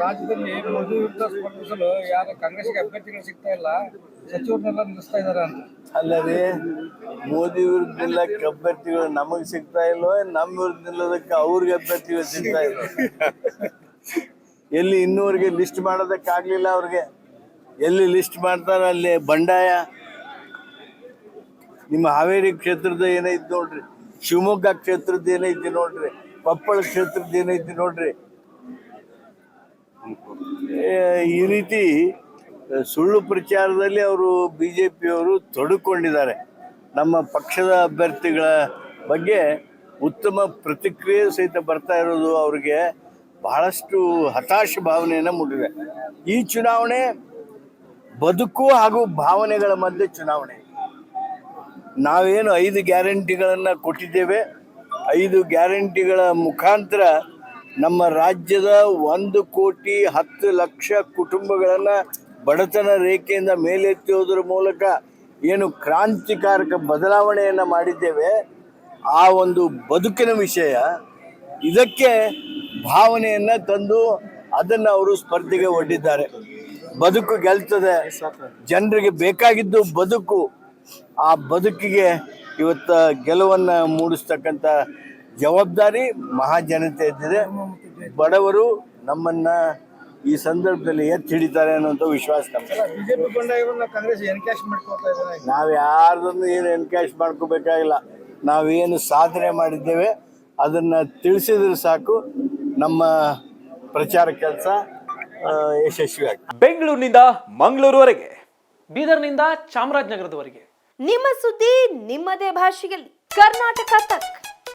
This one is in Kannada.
ರಾಜ್ಯದಲ್ಲಿ ಮೋದಿ ವಿರುದ್ಧ ಸ್ಪರ್ಧಿಸಲು ಯಾರು ಕಾಂಗ್ರೆಸ್ಗೆ ಅಭ್ಯರ್ಥಿಗಳು ಸಿಗ್ತಾ ಇಲ್ಲ ಸಚಿವರನ್ನೆಲ್ಲ ನಿಲ್ಲಿಸ್ತಾ ಇದ್ದಾರೆ ಅಂತ. ಅಲ್ಲದೆ ಮೋದಿ ವಿರುದ್ಧ ನಿಲ್ಲಕ್ಕೆ ಅಭ್ಯರ್ಥಿಗಳು ನಮಗ್ ಸಿಗ್ತಾ ಇಲ್ವೋ ನಮ್ಮ ವಿರುದ್ಧ ನಿಲ್ಲೋದಕ್ಕೆ ಅವ್ರಿಗೆ ಅಭ್ಯರ್ಥಿಗಳು ಸಿಗ್ತಾ ಇಲ್ಲ ಎಲ್ಲಿ ಇನ್ನೂರಿಗೆ ಲಿಸ್ಟ್ ಮಾಡೋದಕ್ಕಾಗ್ಲಿಲ್ಲ ಅವ್ರಿಗೆ. ಎಲ್ಲಿ ಲಿಸ್ಟ್ ಮಾಡ್ತಾರ ಅಲ್ಲಿ ಬಂಡಾಯ. ನಿಮ್ಮ ಹಾವೇರಿ ಕ್ಷೇತ್ರದ ಏನೈತಿ ನೋಡ್ರಿ ಶಿವಮೊಗ್ಗ ಕ್ಷೇತ್ರದ ಏನೈತಿ ನೋಡ್ರಿ ಕೊಪ್ಪಳ ಕ್ಷೇತ್ರದ ಏನೈತಿ ನೋಡ್ರಿ ಈ ರೀತಿ ಸುಳ್ಳು ಪ್ರಚಾರದಲ್ಲಿ ಅವರು ಬಿ ಜೆ ಪಿಯವರು ತೊಡಕೊಂಡಿದ್ದಾರೆ. ನಮ್ಮ ಪಕ್ಷದ ಅಭ್ಯರ್ಥಿಗಳ ಬಗ್ಗೆ ಉತ್ತಮ ಪ್ರತಿಕ್ರಿಯೆ ಸಹಿತ ಬರ್ತಾ ಇರೋದು ಅವರಿಗೆ ಬಹಳಷ್ಟು ಹತಾಶ ಭಾವನೆಯನ್ನು ಮೂಡಿದೆ. ಈ ಚುನಾವಣೆ ಬದುಕು ಹಾಗೂ ಭಾವನೆಗಳ ಮಧ್ಯೆ ಚುನಾವಣೆ. ನಾವೇನು ಐದು ಗ್ಯಾರಂಟಿಗಳನ್ನು ಕೊಟ್ಟಿದ್ದೇವೆ, ಐದು ಗ್ಯಾರಂಟಿಗಳ ಮುಖಾಂತರ ನಮ್ಮ ರಾಜ್ಯದ ಒಂದು ಕೋಟಿ ಹತ್ತು ಲಕ್ಷ ಕುಟುಂಬಗಳನ್ನು ಬಡತನ ರೇಖೆಯಿಂದ ಮೇಲೆತ್ತುವುದರ ಮೂಲಕ ಏನು ಕ್ರಾಂತಿಕಾರಕ ಬದಲಾವಣೆಯನ್ನು ಮಾಡಿದ್ದೇವೆ, ಆ ಒಂದು ಬದುಕಿನ ವಿಷಯ. ಇದಕ್ಕೆ ಭಾವನೆಯನ್ನು ತಂದು ಅದನ್ನು ಅವರು ಸ್ಪರ್ಧೆಗೆ ಒಡ್ಡಿದ್ದಾರೆ. ಬದುಕು ಗೆಲ್ತದೆ, ಜನರಿಗೆ ಬೇಕಾಗಿದ್ದು ಬದುಕು. ಆ ಬದುಕಿಗೆ ಇವತ್ತ ಗೆಲುವನ್ನು ಮೂಡಿಸ್ತಕ್ಕಂಥ ಜವಾಬ್ದಾರಿ ಮಹಾಜನತೆ ಇದ್ದಿದೆ ಬಡವರು ನಮ್ಮನ್ನ ಈ ಸಂದರ್ಭದಲ್ಲಿ ಎತ್ತಿ ಹಿಡಿತಾರೆ ಅನ್ನುವಂಥ ವಿಶ್ವಾಸ ನಮಗೆ. ಬಿಜೆಪಿ ಬಂಡಾಯವನ್ನು ಕಾಂಗ್ರೆಸ್ ಎನ್ಕ್ಯಾಶ್ ಮಾಡ್ಕೊಳ್ತಾ ಇದ್ದಾರೆ? ನಾವು ಯಾರ್ದನ್ನು ಏನು ಎನ್ಕ್ಯಾಶ್ ಮಾಡ್ಕೋಬೇಕಾಗಿಲ್ಲ. ನಾವೇನು ಸಾಧನೆ ಮಾಡಿದ್ದೇವೆ ಅದನ್ನು ತಿಳಿಸಿದ್ರೆ ಸಾಕು. ನಮ್ಮ ಪ್ರಚಾರ ಕೆಲಸ ಯಶಸ್ವಿ ಆಗ್ತದೆ ಬೆಂಗಳೂರಿನಿಂದ ಮಂಗಳೂರುವರೆಗೆ. ಬೀದರ್ನಿಂದ ಚಾಮರಾಜನಗರದವರೆಗೆ. ನಿಮ್ಮ ಸುದ್ದಿ ನಿಮ್ಮದೇ ಭಾಷೆಯಲ್ಲಿ. ಕರ್ನಾಟಕ ತಕ್.